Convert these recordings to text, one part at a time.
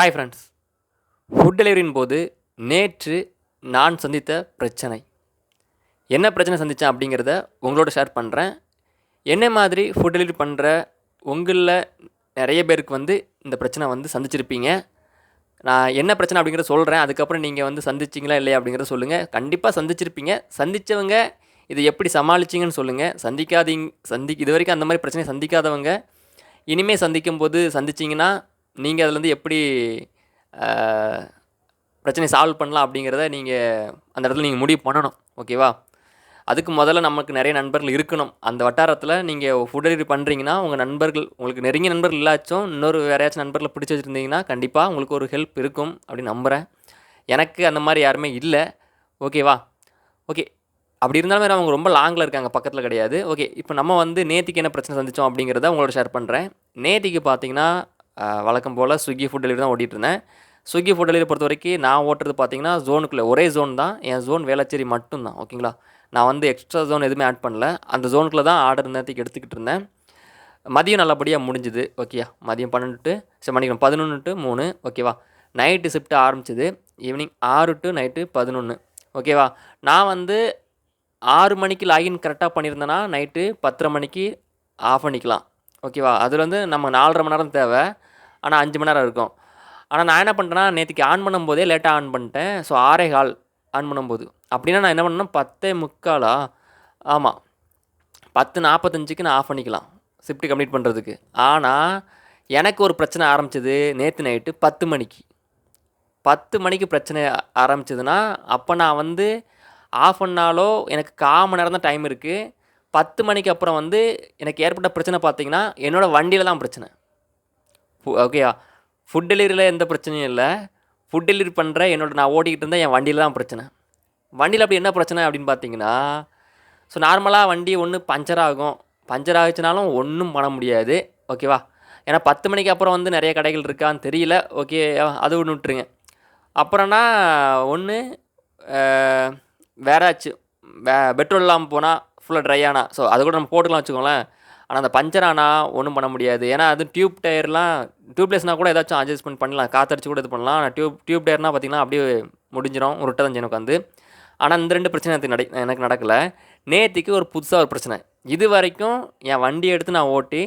Hi friends food டெலிவரியின் போது நேற்று நான் சந்தித்த பிரச்சனை. என்ன பிரச்சனை சந்தித்தேன் அப்படிங்கிறத உங்களோட ஷேர் பண்ணுறேன் என்ன மாதிரி ஃபுட் டெலிவரி பண்ணுற உங்களில் நிறைய பேருக்கு வந்து இந்த பிரச்சனை வந்து சந்திச்சிருப்பீங்க. நான் என்ன பிரச்சனை அப்படிங்கிறத சொல்கிறேன் அதுக்கப்புறம் நீங்கள் வந்து சந்திச்சிங்களா இல்லையா அப்படிங்கிறத சொல்லுங்கள் கண்டிப்பாக சந்திச்சிருப்பீங்க. சந்தித்தவங்க இதை எப்படி சமாளிச்சிங்கன்னு சொல்லுங்கள் சந்திக்காதீங்க சந்தி இது வரைக்கும் அந்த மாதிரி பிரச்சனையை சந்திக்காதவங்க. இனிமேல் சந்திக்கும் போது சந்திச்சிங்கன்னா நீங்கள் அதுலேருந்து எப்படி பிரச்சனையை சால்வ் பண்ணலாம் அப்படிங்கிறத நீங்கள் அந்த இடத்துல நீங்கள் முடிவு பண்ணணும். ஓகேவா அதுக்கு முதல்ல நமக்கு நிறைய நண்பர்கள் இருக்கணும். அந்த வட்டாரத்தில் நீங்கள் ஃபுட் டெலிவரி பண்ணுறீங்கன்னா உங்கள் நண்பர்கள் உங்களுக்கு நெருங்கிய நண்பர்கள் இல்லாச்சும் இன்னொரு வேறையாச்சும் நண்பர்களை பிடிச்சி வச்சுருந்தீங்கன்னா கண்டிப்பாக உங்களுக்கு ஒரு ஹெல்ப் இருக்கும் அப்படின்னு நம்புகிறேன் எனக்கு அந்த மாதிரி யாருமே இல்லை. ஓகேவா ஓகே அப்படி இருந்தாலுமே அவங்க ரொம்ப லாங்கில் இருக்காங்க. பக்கத்தில் கிடையாது. ஓகே இப்போ நம்ம வந்து நேத்திக்கு என்ன பிரச்சனை சந்திச்சோம் அப்படிங்கிறத உங்களோட ஷேர் பண்ணுறேன் நேத்திக்கு பார்த்தீங்கன்னா வழக்கம் போல் ஸ்விக்கி ஃபுட் டெலிவரி தான் ஓட்டிகிட்டு இருந்தேன் ஸ்விக்கி ஃபுட் டெலிவரி பொறுத்த வரைக்கும் நான் ஓட்டுறது பார்த்தீங்கன்னா ஜோனுக்குள்ளே ஒரே ஜோன் தான். என் ஜோன் வேளச்சேரி மட்டும்தான் ஓகேங்களா நான் வந்து எக்ஸ்ட்ரா ஜோன் எதுவுமே ஆட் பண்ணல. அந்த ஜோனுக்குள்ளே தான் ஆர்டர் நேரத்துக்கு எடுத்துக்கிட்டு இருந்தேன். மதியம் நல்லபடியாக முடிஞ்சுது ஓகேயா மதியம் பன்னெண்டு சரி மணிக்கணும் பதினொன்று டு மூணு ஓகேவா நைட்டு ஷிஃப்ட் ஆரம்பிச்சிது. ஈவினிங் ஆறு டு நைட்டு பதினொன்று ஓகேவா நான் வந்து ஆறு மணிக்கு லாகின் கரெக்டாக பண்ணியிருந்தேன்னா நைட்டு பத்தரை மணிக்கு ஆஃப் பண்ணிக்கலாம் ஓகேவா அதில் வந்து நம்ம நாலரை மணி நேரம் தேவை. ஆனால் அஞ்சு மணி நேரம் இருக்கும். ஆனால் நான் என்ன பண்ணிட்டேன்னா நேற்றுக்கு ஆன் பண்ணும்போதே லேட்டாக ஆன் பண்ணிட்டேன். ஸோ ஆறே கால் ஆன் பண்ணும்போது. அப்படின்னா நான் என்ன பண்ணேன்னா பத்தே முக்காலா? ஆமாம் பத்து நாற்பத்தஞ்சுக்கு நான் ஆஃப் பண்ணிக்கலாம். ஷிஃப்ட் கம்ப்ளீட் பண்ணுறதுக்கு ஆனால் எனக்கு ஒரு பிரச்சனை ஆரம்பிச்சது நேற்று நைட்டு பத்து மணிக்கு. பத்து மணிக்கு பிரச்சனை ஆரம்பிச்சதுன்னா அப்போ நான் வந்து ஆஃப் பண்ணாலோ எனக்கு கால் மணி நேரம் தான் டைம் இருக்குது பத்து மணிக்கு அப்புறம் வந்து எனக்கு ஏற்பட்ட பிரச்சனை பார்த்தீங்கன்னா என்னோடய வண்டியில் தான் பிரச்சனை. ஓகேயா ஃபுட் டெலிவரியில் எந்த பிரச்சனையும் இல்லை. ஃபுட் டெலிவரி பண்ணுற என்னோட நான் ஓட்டிக்கிட்டு இருந்தேன் என் வண்டியில் தான் பிரச்சனை. வண்டியில் அப்படி என்ன பிரச்சனை அப்படின்னு பார்த்தீங்கன்னா ஸோ நார்மலாக வண்டி ஒன்று பஞ்சர் ஆகும். பஞ்சர் ஆகிச்சுனாலும் ஒன்றும் பண்ண முடியாது. ஓகேவா ஏன்னா பத்து மணிக்கு அப்புறம் வந்து நிறைய கடைகள் இருக்கான்னு தெரியல. ஓகே அது ஒன்று விட்டுருங்க. அப்புறம்னா ஒன்று வேறாச்சும் வே பெட்ரோல் இல்லாமல் போனால் ஃபுல்லாக ட்ரை ஆனால் ஸோ அது கூட நம்ம போட்டுக்கலாம் வச்சுக்கோங்களேன். ஆனால் அந்த பஞ்சர் ஆனால் ஒன்றும் பண்ண முடியாது. ஏன்னா அது டியூப் டயர்லாம் டியூப்லெஸ்னால் கூட ஏதாச்சும் அட்ஜஸ்ட்மெண்ட் பண்ணலாம். காத்தடிச்சு கூட இது பண்ணலாம். ஆனால் டியூப் டியூப் டயர்னால் பார்த்தீங்கன்னா அப்படியே முடிஞ்சிடும் ஒரு தான் எனக்கு வந்து. ஆனால் இந்த ரெண்டு பிரச்சனை எனக்கு நட எனக்கு நடக்கலை. நேத்திக்கு ஒரு புதுசாக ஒரு பிரச்சனை. இது வரைக்கும் என் வண்டி எடுத்து நான் ஓட்டி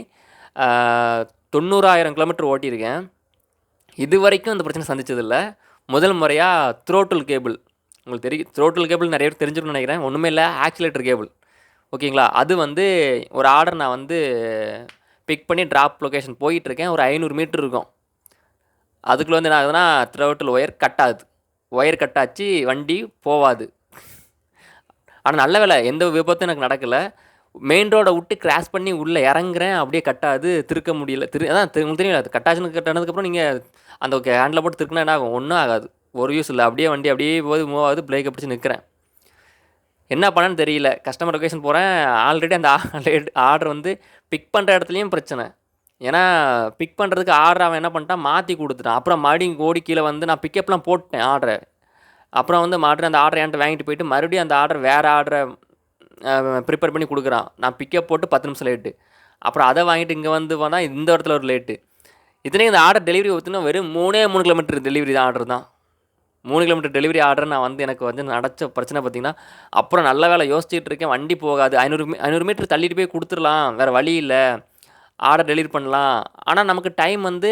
தொண்ணூறாயிரம் கிலோமீட்டர் ஓட்டியிருக்கேன். இது வரைக்கும் இந்த பிரச்சனை சந்திச்சதில்ல. முதல் முறையாக த்ரோட்டில் கேபிள் உங்களுக்கு தெரியும் த்ரோட்டில் கேபிள் நிறைய பேர் தெரிஞ்சுக்கணும்னு நினைக்கிறேன். ஒன்றுமே இல்லை ஆக்சிலேட்டர் கேபிள் ஓகேங்களா? அது வந்து ஒரு ஆர்டர் நான் வந்து பிக் பண்ணி ட்ராப் லொக்கேஷன் போயிட்டுருக்கேன். ஒரு ஐநூறு மீட்டர் இருக்கும். அதுக்குள்ளே வந்து என்ன ஆகுதுன்னா த்ரோட்டில் ஒயர் கட் ஆகுது. ஒயர் கட் ஆச்சு வண்டி போவாது ஆனால் நல்ல வேலை. எந்த விபத்தும் எனக்கு நடக்கலை. மெயின் ரோடை விட்டு கிராஸ் பண்ணி உள்ளே இறங்குறேன். அப்படியே கட்டாது திருக்க முடியல. திரு அதான் திரு- உங்களுக்கு தெரியல அது கட்டாச்சுன்னு கட்டானதுக்கப்புறம் நீங்கள் அந்த ஹேண்டில் போட்டு திருக்கினா என்ன ஆகும்? ஒன்றும் ஆகாது. ஒரு யூஸ் இல்லை. அப்படியே வண்டி அப்படியே போது மூவ் ஆகுது பிரேக்கை பிடிச்சி நிற்கிறேன் என்ன பண்ணேன்னு தெரியல. கஸ்டமர் லொக்கேஷன் போகிறேன் ஆல்ரெடி அந்த ஆர்டர் வந்து பிக் பண்ணுற இடத்துலையும் பிரச்சனை. ஏன்னா பிக் பண்ணுறதுக்கு ஆர்டர் அவன் என்ன பண்ணிட்டான்? மாற்றி கொடுத்துட்டான். அப்புறம் மறுபடியும் ஓடி கீழே வந்து நான் பிக்கப்லாம் போட்டேன் ஆர்டரை அப்புறம் வந்து மறுபடியும் அந்த ஆர்டர் என்கிட்ட வாங்கிட்டு போயிட்டு மறுபடியும் அந்த ஆர்டர் வேறு ஆர்டரை ப்ரிப்பேர் பண்ணி கொடுக்குறான். நான் பிக்கப் போட்டு பத்து நிமிஷம் லேட்டு அப்புறம் அதை வாங்கிட்டு இங்கே வந்து போனால் இந்த இடத்துல ஒரு லேட்டு இதுலேயும் இந்த ஆர்டர் டெலிவரி ஊற்றுனா வெறும் மூணே மூணு கிலோமீட்டர் டெலிவரி தான் ஆர்டர் தான். மூணு கிலோமீட்டர் டெலிவரி ஆர்டர் நான் வந்து எனக்கு வந்து நடச்ச பிரச்சனை பார்த்தீங்கன்னா அப்புறம் நல்ல வேலை யோசிச்சுட்டு இருக்கேன் வண்டி போகாது. ஐநூறு ஐநூறு மீட்டர் தள்ளிட்டு போய் கொடுத்துடலாம். வேறு வழி இல்லை. ஆர்டர் டெலிவரி பண்ணலாம். ஆனால் நமக்கு டைம் வந்து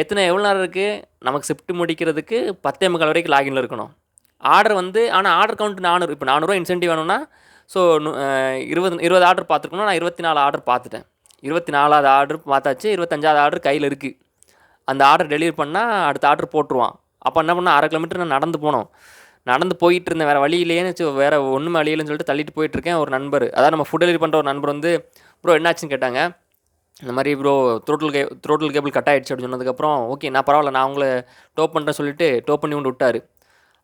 எத்தனை எவ்வளோ நேரம் இருக்குது நமக்கு ஷிஃப்ட் முடிக்கிறதுக்கு பத்தே முக்கால் வரைக்கும் லாகின்ல இருக்கணும். ஆர்டர் வந்து ஆனால் ஆர்டர் கவுண்ட் நானூறு. இப்போ நானூறுரூவா இன்சென்டிவ் வேணும்னா ஸோ இருபது இருபது ஆர்டர் பார்த்துருக்கணும். நான் இருபத்தி நாலு ஆர்டர் பார்த்துட்டேன். இருபத்தி நாலாவது ஆர்டர் பார்த்தாச்சு இருபத்தஞ்சாவது ஆர்டர் கையில் இருக்குது அந்த ஆர்டர் டெலிவரி பண்ணால் அடுத்த ஆர்டர் போட்டுருவான். அப்போ என்ன பண்ண அரை கிலோமீட்டர் நான் நடந்து போனோம். நடந்து போயிட்டு இருந்தேன் வேறு வழி இல்லையேன்னு வேறு ஒன்றுமே வழியிலன்னு இல்லைன்னு சொல்லிட்டு தள்ளிட்டு போயிட்டுருக்கேன். ஒரு நண்பர். அதாவது நம்ம ஃபுட் டெலிவரி பண்ணுற ஒரு நண்பர் வந்து ப்ரோ என்னாச்சுன்னு கேட்டாங்க. இந்த மாதிரி ப்ரோ த்ரோட்டல் கே த்ரோட்டல் கேபிள் கட் ஆயிடுச்சு அப்படின்னு சொன்னதுக்கப்புறம் ஓகே நான் பரவாயில்ல. நான் உங்களை டோப் பண்ணுறேன் சொல்லிட்டு டோப் பண்ணி கொண்டு விட்டாரு.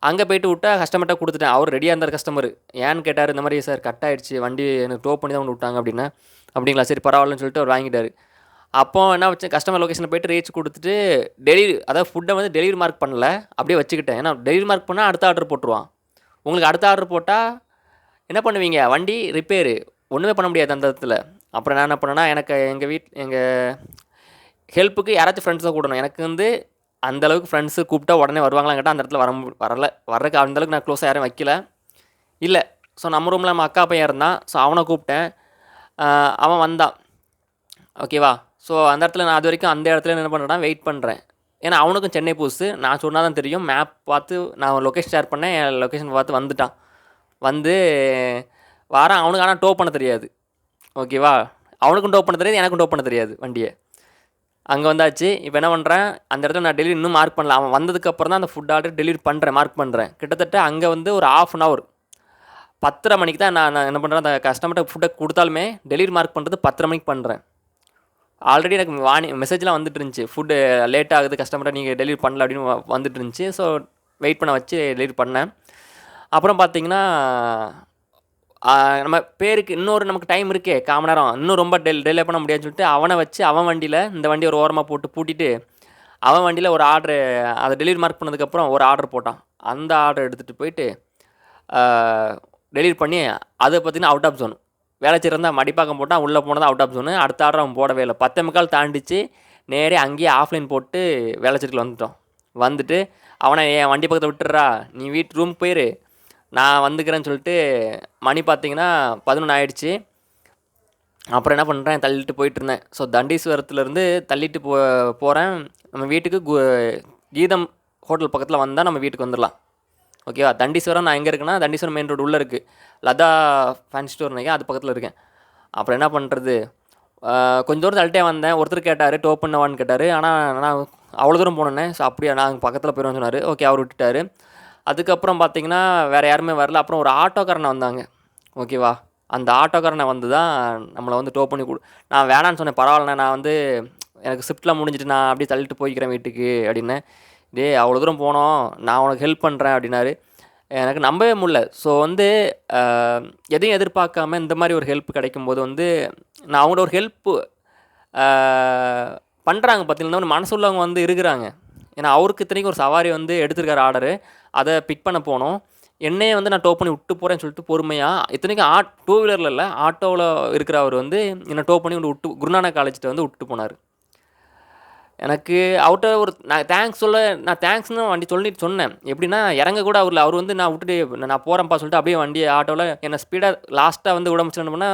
அங்கே போயிட்டு விட்டா கஸ்டமர்கிட்ட கொடுத்துட்டேன். அவர் ரெடியாக இருந்தார் கஸ்டமர் ஏன்னு கேட்டார் இந்த மாதிரி சார் கட் ஆகிடுச்சு வண்டி எனக்கு டோப் பண்ணி தான் கொண்டு விட்டாங்க அப்படின்னா. அப்படிங்களா? சரி பரவாயில்லன்னு சொல்லிட்டு அவர் வாங்கிட்டார். அப்போ என்ன வச்சேன் கஸ்டமர் லொக்கேஷனில் போயிட்டு ரீச் கொடுத்துட்டு டெலிவரி அதாவது ஃபுட்டை வந்து டெலிவரி மார்க் பண்ணல. அப்படியே வச்சுக்கிட்டேன். ஏன்னா டெலிவரி மார்க் பண்ணால் அடுத்த ஆர்டர் போட்டுருவான். உங்களுக்கு அடுத்த ஆர்டர் போட்டால் என்ன பண்ணுவீங்க? வண்டி ரிப்பேரு ஒன்றுமே பண்ண முடியாது அந்த இடத்துல. அப்புறம் நான் என்ன பண்ணேன்னா எனக்கு எங்கள் வீட் எங்கள் ஹெல்ப்புக்கு யாராச்சும் ஃப்ரெண்ட்ஸை கூடணும். எனக்கு வந்து அந்தளவுக்கு ஃப்ரெண்ட்ஸு கூப்பிட்டா உடனே வருவாங்களான்னு கேட்டால் அந்த இடத்துல வர வரல. வர்றதுக்கு அந்த அளவுக்கு நான் க்ளோஸாக யாரும் வைக்கல. இல்லை. ஸோ நம்ம ரூமில் நம்ம அக்கா பையன் இருந்தான். ஸோ அவனை கூப்பிட்டேன். அவன் வந்தான். ஓகேவா ஸோ அந்த இடத்துல நான் அது வரைக்கும் அந்த இடத்துல என்ன பண்ணுறேன்னா வெயிட் பண்ணுறேன் ஏன்னா அவனுக்கும் சென்னை புதுசு. நான் சொன்னால் தான் தெரியும். மேப் பார்த்து நான் லொக்கேஷன் ஷேர் பண்ணேன். என் லொக்கேஷன் பார்த்து வந்துட்டான். வந்து வாரம் அவனுக்கு ஆனால் டோ பண்ண தெரியாது. ஓகேவா அவனுக்கும் டோ பண்ண தெரியாது. எனக்கும் டோ பண்ண தெரியாது வண்டியை. அங்கே வந்தாச்சு. இப்போ என்ன பண்ணுறேன் அந்த இடத்துல நான் டெலிவரி இன்னும் மார்க் பண்ணல. அவன் வந்ததுக்கப்புறம் தான் அந்த ஃபுட் ஆர்டர் டெலிவரி பண்ணுறேன் மார்க் பண்ணுறேன் கிட்டத்தட்ட அங்கே வந்து ஒரு ஆஃப் அன் ஹவர் பத்தரை மணிக்கு தான் நான் நான் என்ன பண்ணுறேன் அந்த கஸ்டமர்கிட்ட ஃபுட்டை கொடுத்தாலுமே டெலிவரி மார்க் பண்ணுறது பத்தரை மணிக்கு பண்ணுறேன் ஆல்ரெடி எனக்கு வாணி மெசேஜ்லாம் வந்துட்டு இருந்துச்சு. ஃபுட்டு லேட் ஆகுது கஸ்டமர்கிட்ட நீங்கள் டெலிவரி பண்ணல அப்படின்னு வந்துட்டு இருந்துச்சு. ஸோ வெயிட் பண்ண வச்சு டெலிவரி பண்ணேன். அப்புறம் பார்த்தீங்கன்னா நம்ம பேருக்கு இன்னொரு நமக்கு டைம் இருக்கே காம நேரம். இன்னும் ரொம்ப டெல் டிலே பண்ண முடியாதுன்னு சொல்லிட்டு அவனை வச்சு அவன் வண்டியில் இந்த வண்டி ஒரு ஓரமாக போட்டு பூட்டிட்டு அவன் வண்டியில் ஒரு ஆர்டர் அதை டெலிவரி மார்க் பண்ணதுக்கப்புறம் ஒரு ஆர்டர் போட்டான். அந்த ஆர்டர் எடுத்துகிட்டு போயிட்டு டெலிவரி பண்ணி அதை பார்த்திங்கன்னா அவுட் ஆஃப் ஜோன் வேலை செய்கிறதா மடிப்பாக்கம் போட்டால் உள்ளே போனது அவுட் ஆஃப் ஜோனு அடுத்த ஆர்டர் அவன் போடவே இல்லை. பத்தே முக்கால் தாண்டிச்சு. நேரே அங்கேயே ஆஃப்லைன் போட்டு வேலைச்சேரிக்கில் வந்துட்டோம். வந்துட்டு அவனை என் வண்டி பக்கத்தில் விட்டுறா நீ வீட்டு ரூமுக்கு போயிரு. நான் வந்துக்கிறேன்னு சொல்லிட்டு மணி பார்த்தீங்கன்னா பதினொன்று ஆயிடுச்சு. அப்புறம் என்ன பண்ணுறேன் தள்ளிட்டு போயிட்டுருந்தேன் ஸோ தண்டீஸ்வரத்துலேருந்து தள்ளிட்டு போ போகிறேன் நம்ம வீட்டுக்கு கு கீதம் ஹோட்டல் பக்கத்தில் வந்தால் நம்ம வீட்டுக்கு வந்துடலாம். ஓகேவா? தண்டீஸ்வரம் நான் எங்கே இருக்குன்னா தண்டீஸ்வரம் மெயின் ரோடு உள்ளே இருக்குது லதா ஃபேன் ஸ்டோர் நினைக்கிறேன் அது பக்கத்தில் இருக்கேன். அப்புறம் என்ன பண்ணுறது கொஞ்சம் தூரம் தள்ளிட்டே வந்தேன். ஒருத்தர் கேட்டார் டோ பண்ணவான்னு கேட்டார். ஆனால் நான் அவ்வளோ தூரம் போனேன்னே ஸோ அப்படியே நான் பக்கத்தில் போயிடுவோம் சொன்னார். ஓகே அவர் விட்டுட்டாரு. அதுக்கப்புறம் பார்த்தீங்கன்னா வேறு யாருமே வரல. அப்புறம் ஒரு ஆட்டோக்காரனை வந்தாங்க. ஓகேவா? அந்த ஆட்டோக்காரனை வந்து தான் நம்மளை வந்து டோ பண்ணி கொடு நான் வேணான்னு சொன்னேன். பரவாயில்லண்ணே நான் வந்து எனக்கு ஷிஃப்ட்லாம் முடிஞ்சிட்டு நான் அப்படியே தள்ளிட்டு போய்க்கிறேன் வீட்டுக்கு அப்படின்னு. டேய் அவ்வளோ தூரம் போனோம் நான் உனக்கு ஹெல்ப் பண்ணுறேன் அப்படின்னாரு. எனக்கு நம்பவே முடியல. ஸோ வந்து எதையும் எதிர்பார்க்காம இந்த மாதிரி ஒரு ஹெல்ப் கிடைக்கும்போது வந்து நான் அவங்களோட ஒரு ஹெல்ப்பு பண்ணுறாங்க பார்த்தீங்கன்னா ஒரு மனசு உள்ளவங்க வந்து இருக்கிறாங்க. ஏன்னா அவருக்கு இத்தனைக்கும் ஒரு சவாரி வந்து எடுத்திருக்காரு ஆர்டரு. அதை பிக் பண்ண போனோம். என்னையே வந்து நான் டோ பண்ணி விட்டு போகிறேன்னு சொல்லிட்டு பொறுமையாக இத்தனைக்கும் ஆட் டூ வீலரில் இல்லை ஆட்டோவில் இருக்கிற அவர் வந்து என்னை டோ பண்ணி கொண்டு விட்டு குருநானக் காலேஜ்கிட்ட வந்து விட்டு போனார். எனக்கு அவர்கிட்ட ஒரு நான் தேங்க்ஸ் சொல்ல நான் தேங்க்ஸ்னு வண்டி சொல்லிட்டு சொன்னேன். எப்படின்னா இறங்க கூட அவரில் அவர் வந்து நான் விட்டுட்டு நான் போகிறேன்ப்பா சொல்லிட்டு அப்படியே வண்டி ஆட்டோவில் என்னை ஸ்பீடாக லாஸ்ட்டாக வந்து உடம்பு முடிச்சுன்னா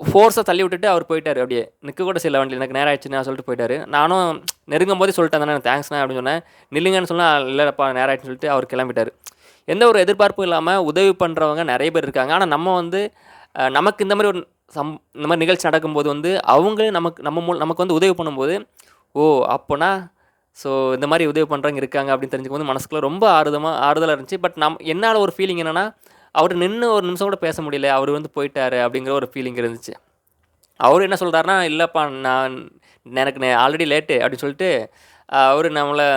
ஃபோர்ஸை தள்ளி விட்டுட்டு அவர் போயிட்டார் அப்படியே. நிற்க கூட சில வண்டி எனக்கு நேரம் ஆயிடுச்சுன்னு நான் சொல்லிட்டு போயிட்டார். நானும் நெருங்கும் போதே சொல்லிட்டேன் தானே தேங்க்ஸ்ண்ணா அப்படின்னு சொன்னேன். நில்லுங்கன்னு சொன்னால் இல்லைப்பா நேரம் ஆயிடுச்சுன்னு சொல்லிட்டு அவர் கிளம்பிட்டார். எந்த ஒரு எதிர்பார்ப்பும் இல்லாமல் உதவி பண்ணுறவங்க நிறைய பேர் இருக்காங்க. ஆனால் நம்ம வந்து நமக்கு இந்த மாதிரி ஒரு சம் இந்த மாதிரி நிகழ்ச்சி நடக்கும்போது வந்து அவங்களே நமக்கு நம்ம மூல நமக்கு வந்து உதவி பண்ணும்போது ஓ அப்போனா? ஸோ இந்த மாதிரி உதவி பண்ணுறவங்க இருக்காங்க அப்படின்னு தெரிஞ்சுக்கும் போது மனசுக்குள்ள ரொம்ப ஆறுதமாக ஆறுதலாக இருந்துச்சு. பட் நம் என்னால் ஒரு ஃபீலிங் என்னென்னா அவர் நின்று ஒரு நிமிஷம் கூட பேச முடியல அவர் வந்து போயிட்டாரு அப்படிங்கிற ஒரு ஃபீலிங் இருந்துச்சு. அவர் என்ன சொல்கிறாருன்னா இல்லைப்பா நான் எனக்கு ஆல்ரெடி லேட்டு அப்படின்னு சொல்லிட்டு அவர் நம்மளை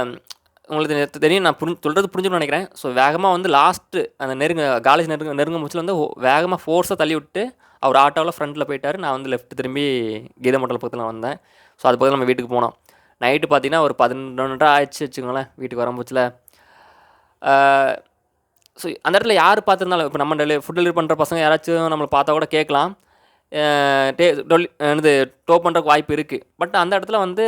உங்களுக்கு தெரியும் நான் புரிஞ்சு சொல்கிறது புரிஞ்சுக்கணும்னு நினைக்கிறேன். ஸோ வேகமாக வந்து லாஸ்ட்டு அந்த நெருங்க காலேஜ் நெருங்க நெருங்க முடிச்சில் வந்து வேகமாக ஃபோர்ஸாக தள்ளி விட்டு அவர் ஆட்டோவில் ஃப்ரண்ட்டில் போயிட்டார். நான் வந்து லெஃப்ட் திரும்பி கீதா மண்டல் பக்கத்தில் வந்தேன். ஸோ அது பக்கத்தில் நம்ம வீட்டுக்கு போனோம். நைட்டு பார்த்தீங்கன்னா ஒரு பதினொன்றரை ஆயிடுச்சு வச்சுக்கோங்களேன் வீட்டுக்கு வரம்போச்சில் ஸோ அந்த இடத்துல யார் பார்த்துருந்தாலும் இப்போ நம்ம டெலி ஃபுட் டெலிவரி பண்ணுற பசங்க யாராச்சும் நம்மளை பார்த்தா கூட கேட்கலாம். டே டொலி என்னது டோ பண்ணுறக்கு வாய்ப்பு இருக்குது பட் அந்த இடத்துல வந்து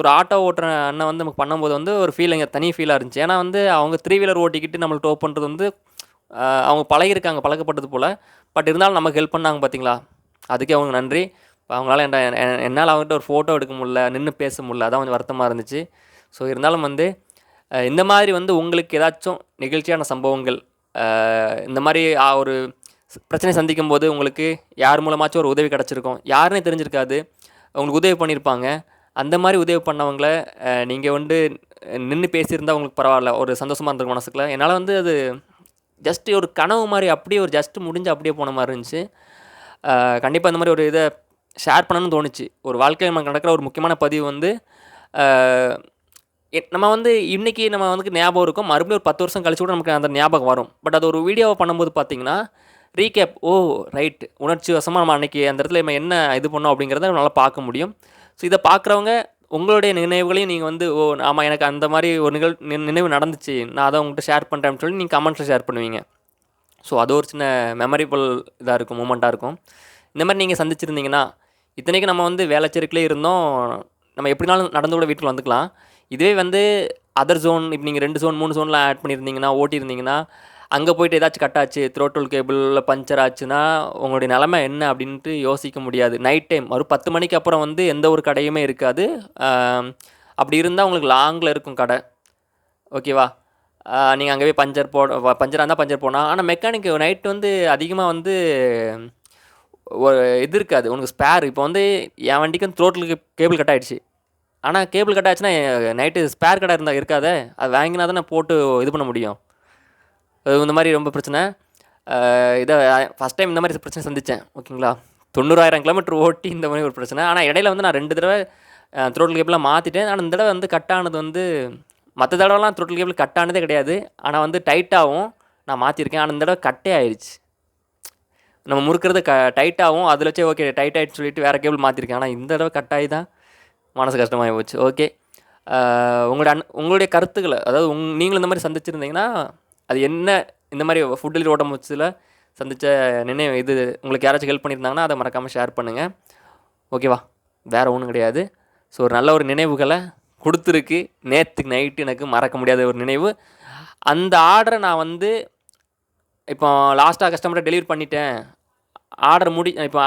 ஒரு ஆட்டோ ஓட்டுற அண்ணன் வந்து நமக்கு பண்ணும்போது வந்து ஒரு ஃபீலிங் தனி ஃபீலாக இருந்துச்சு. ஏன்னா வந்து அவங்க த்ரீ வீலர் ஓட்டிக்கிட்டு நம்மளை டோ பண்ணுறது வந்து அவங்க பழகிருக்காங்க பழக்கப்பட்டது போல். பட் இருந்தாலும் நமக்கு ஹெல்ப் பண்ணாங்க பார்த்தீங்களா அதுக்கே அவங்க நன்றி. அவங்களால என்ன என்னால் அவங்ககிட்ட ஒரு ஃபோட்டோ எடுக்க முடில நின்று பேச முடில அதான் கொஞ்சம் வருத்தமாக இருந்துச்சு. ஸோ இருந்தாலும் வந்து இந்த மாதிரி வந்து உங்களுக்கு ஏதாச்சும் நிகழ்ச்சியான சம்பவங்கள் இந்த மாதிரி ஆ, ஒரு பிரச்சனை சந்திக்கும் போது உங்களுக்கு யார் மூலமாச்சும் ஒரு உதவி கிடச்சிருக்கும். யாருன்னே தெரிஞ்சிருக்காது. உங்களுக்கு உதவி பண்ணியிருப்பாங்க. அந்த மாதிரி உதவி பண்ணவங்கள நீங்கள் வந்து நின்று பேசியிருந்தால் உங்களுக்கு பரவாயில்ல. ஒரு சந்தோஷமாக இருந்திருக்கும் மனசுக்குள்ள. என்னால் வந்து அது ஜஸ்ட் ஒரு கனவு மாதிரி அப்படியே ஒரு ஜஸ்ட் முடிஞ்சு அப்படியே போன மாதிரி இருந்துச்சு. கண்டிப்பாக இந்த மாதிரி ஒரு இதை ஷேர் பண்ணணும்னு தோணுச்சு. ஒரு வாழ்க்கையில் நம்ம நடக்கிற ஒரு முக்கியமான பதிவு வந்து நம்ம வந்து இன்றைக்கி நம்ம வந்து ஞாபகம் இருக்கும். மறுபடியும் ஒரு பத்து வருஷம் கழிச்சு கூட நமக்கு அந்த ஞாபகம் வரும். பட் அது ஒரு வீடியோவை பண்ணும்போது பார்த்தீங்கன்னா ரீகேப் ஓ ரைட் உணர்ச்சி வசமாக நம்ம அன்றைக்கி அந்த இடத்துல நம்ம என்ன இது பண்ணோம்? அப்படிங்கிறத நல்லா பார்க்க முடியும். ஸோ இதை பார்க்குறவங்க உங்களுடைய நினைவுகளையும் நீங்கள் வந்து ஓ ஆமாம் எனக்கு அந்த மாதிரி ஒரு நிகழ் நினைவு நடந்துச்சு. நான் அதை உங்கள்கிட்ட ஷேர் பண்ணுறேன்னு சொல்லி நீங்கள் கமெண்ட்ஸில் ஷேர் பண்ணுவீங்க. ஸோ அது ஒரு சின்ன மெமரிபிள் இதாக இருக்கும் மூமெண்ட்டாக இருக்கும். இந்த மாதிரி நீங்கள் சந்திச்சிருந்தீங்கன்னா இத்தனைக்கு நம்ம வந்து வேலைச்சேரிக்கிலே இருந்தோம். நம்ம எப்படினாலும் நடந்து கூட வீட்டுக்கு வந்துக்கலாம். இதுவே வந்து அதர் ஜோன் இப்போ நீங்கள் ரெண்டு ஜோன் மூணு ஜோன்லாம் ஆட் பண்ணியிருந்தீங்கன்னா ஓட்டியிருந்தீங்கன்னா அங்கே போயிட்டு ஏதாச்சும் கட்டாச்சு த்ரோட்டோல் கேபிளில் பஞ்சர் ஆச்சுன்னா உங்களுடைய நிலமை என்ன அப்படின்ட்டு யோசிக்க முடியாது. நைட் டைம் ஒரு பத்து மணிக்கு அப்புறம் வந்து எந்த ஒரு கடையுமே இருக்காது. அப்படி இருந்தால் உங்களுக்கு லாங்கில் இருக்கும் கடை. ஓகேவா நீங்கள் அங்கே போய் பஞ்சர் போ பஞ்சராக இருந்தால் பஞ்சர் போனால் ஆனால் மெக்கானிக் நைட் வந்து அதிகமாக வந்து ஒரு இது இருக்காது. உனக்கு ஸ்பேர் இப்போ வந்து என் வண்டிக்கு வந்து த்ரோட்டலுக்கு கேபிள் கட் ஆகிடுச்சு ஆனால் கேபிள் கட் ஆச்சுன்னா நைட்டு ஸ்பேர் கடை இருந்தால் இருக்காதே. அது வாங்கினா தானே போட்டு இது பண்ண முடியும். அது இந்த மாதிரி ரொம்ப பிரச்சனை. இதை ஃபஸ்ட் டைம் இந்த மாதிரி பிரச்சனை சந்தித்தேன் ஓகேங்களா? தொண்ணூறாயிரம் கிலோமீட்டர் ஓட்டி இந்த மாதிரி ஒரு பிரச்சனை. ஆனால் இடையில வந்து நான் ரெண்டு தடவை த்ரோட்டல் கேபிளாக மாற்றிட்டேன் ஆனால் இந்த தடவை வந்து கட் ஆனது வந்து மற்ற தடவைலாம் த்ரோட்டல் கேபிள் கட் ஆனதே கிடையாது. ஆனால் வந்து டைட்டாகவும் நான் மாற்றிருக்கேன் ஆனால் இந்த தடவை கட்டே ஆயிடுச்சு நம்ம முறுக்கிறது க டைட்டாகவும் அதில் வச்சே ஓகே டைட் ஆகிட்டு சொல்லிட்டு வேறு கேபிள் மாற்றிருக்கேன் ஆனால் இந்த தடவை கட் ஆகி தான் மனசு கஷ்டமாகி போச்சு. ஓகே உங்களோட அன் உங்களுடைய கருத்துக்களை அதாவது உங் நீங்களும் இந்த மாதிரி சந்திச்சிருந்தீங்கன்னா அது என்ன இந்த மாதிரி ஃபுட் டெலிவரி ஓட்டம் வச்சதில் சந்தித்த நினைவு இது உங்களுக்கு யாராச்சும் ஹெல்ப் பண்ணியிருந்தாங்கன்னா அதை மறக்காமல் ஷேர் பண்ணுங்கள் ஓகேவா வேறு ஒன்றும் கிடையாது. ஸோ ஒரு நல்ல ஒரு நினைவுகளை கொடுத்துருக்கு. நேற்றுக்கு நைட்டு எனக்கு மறக்க முடியாத ஒரு நினைவு. அந்த ஆர்டரை நான் வந்து இப்போ லாஸ்ட்டாக கஸ்டமர்கிட்ட டெலிவரி பண்ணிட்டேன். ஆர்டர் முடி இப்போ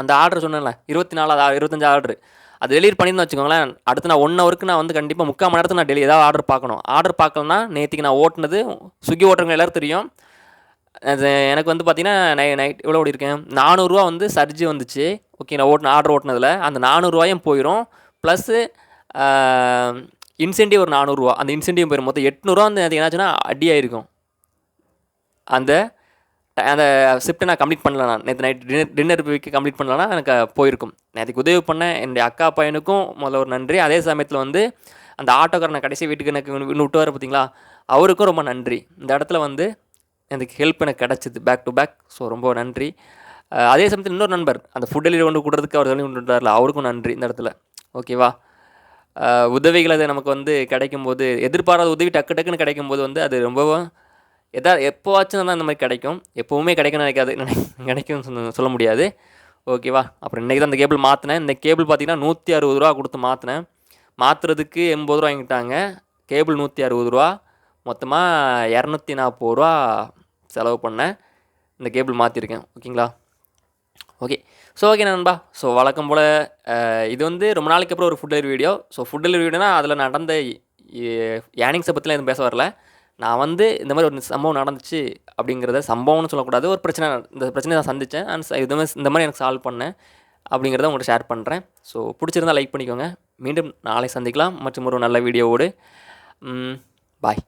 அந்த ஆர்டர் சொன்னேன்ல இருபத்தி நாலாவது இருபத்தஞ்சு ஆர்டர். அது டெலிவரி பண்ணியிருந்தேன் வச்சுக்கோங்களேன் அடுத்து நான் ஒன் ஹவருக்கு நான் வந்து கண்டிப்பாக முக்கால் மணி நேரத்துக்கு நான் டெலி ஏதாவது ஆர்டர் பார்க்கணும். ஆர்டர் பார்க்கலன்னா நேற்றுக்கு நான் ஓட்டுனது ஸ்விக்கி ஓட்டுறவங்க எல்லோரும் தெரியும். அது எனக்கு வந்து பார்த்தீங்கன்னா நை நைட் எவ்வளோ ஓடிருக்கேன் நானூறுரூவா வந்து சர்ஜி வந்துச்சு. ஓகே நான் ஓட்டின ஆர்டர் ஓட்டினதில் அந்த நானூறுரூவாயும் போயிடும் ப்ளஸ்ஸு இன்சென்டிவ் ஒரு நானூறுரூவா அந்த இன்சென்டிவ் போயிடும் மொத்தம் எட்நூறுவா வந்து எனக்கு என்னாச்சுன்னா அடி ஆயிருக்கும். அந்த அந்த ஷிஃப்ட்டை நான் கம்ப்ளீட் பண்ணல நான். நேற்று நைட் டின்னர் டின்னர் போய்க்கு கம்ப்ளீட் பண்ணலன்னா எனக்கு போயிருக்கும். நேற்றுக்கு உதவி பண்ண என்னுடைய அக்கா பையனுக்கும் முதல்ல ஒரு நன்றி. அதே சமயத்தில் வந்து அந்த ஆட்டோக்காரனை கடைசி வீட்டுக்கு எனக்கு இன்னும் விட்டு வர பார்த்தீங்களா அவருக்கும் ரொம்ப நன்றி. இந்த இடத்துல வந்து எனக்கு ஹெல்ப் எனக்கு கிடச்சிது. பேக் டு பேக் ஸோ ரொம்ப நன்றி. அதே சமயத்தில் இன்னொரு நண்பர். அந்த ஃபுட் டெலிவரி கொண்டு கொடுறதுக்கு அவர் சொல்லி கொண்டு வந்தார்ல அவருக்கும் நன்றி இந்த இடத்துல. ஓகேவா உதவிகள் அது நமக்கு வந்து கிடைக்கும்போது எதிர்பாராத உதவி டக்கு டக்குன்னு கிடைக்கும்போது வந்து அது ரொம்பவும் எதா எப்போவாச்சும் தான் இந்த மாதிரி கிடைக்கும். எப்போவுமே கிடைக்கும்னு நினைக்காது. கிடைக்கும்னு சொல்ல சொல்ல முடியாது. ஓகேவா அப்புறம் இன்றைக்கி தான் அந்த கேபிள் மாற்றினேன் இந்த கேபிள் பார்த்தீங்கன்னா நூற்றி அறுபது ரூபா கொடுத்து மாற்றினேன் மாற்றுறதுக்கு எண்பது ரூபா வாங்கிட்டாங்க. கேபிள் நூற்றி அறுபது ரூபா. மொத்தமாக இரநூத்தி நாற்பது ரூபா செலவு பண்ணேன். இந்த கேபிள் மாற்றிருக்கேன் ஓகேங்களா? ஓகே ஸோ ஓகே நண்பா. ஸோ வழக்கம் போல் இது வந்து ரொம்ப நாளைக்கு அப்புறம் ஒரு food delivery video so food delivery வீடியோனா அதில் நடந்த ஏர்னிங்ஸை பற்றிலாம் எதுவும் பேச வரல. நான் வந்து இந்த மாதிரி ஒரு சம்பவம் நடந்துச்சு அப்படிங்கிறத சம்பவம்னு சொல்லக்கூடாது. ஒரு பிரச்சனை இந்த பிரச்சனையை நான் சந்தித்தேன். அண்ட் இது மாதிரி இந்த மாதிரி எனக்கு சால்வ் பண்ணேன் அப்படிங்கிறத உங்கள்கிட்ட ஷேர் பண்ணுறேன் ஸோ பிடிச்சிருந்தா லைக் பண்ணிக்கோங்க. மீண்டும் நாளை சந்திக்கலாம். மற்றும் ஒரு நல்ல வீடியோவோடு பாய்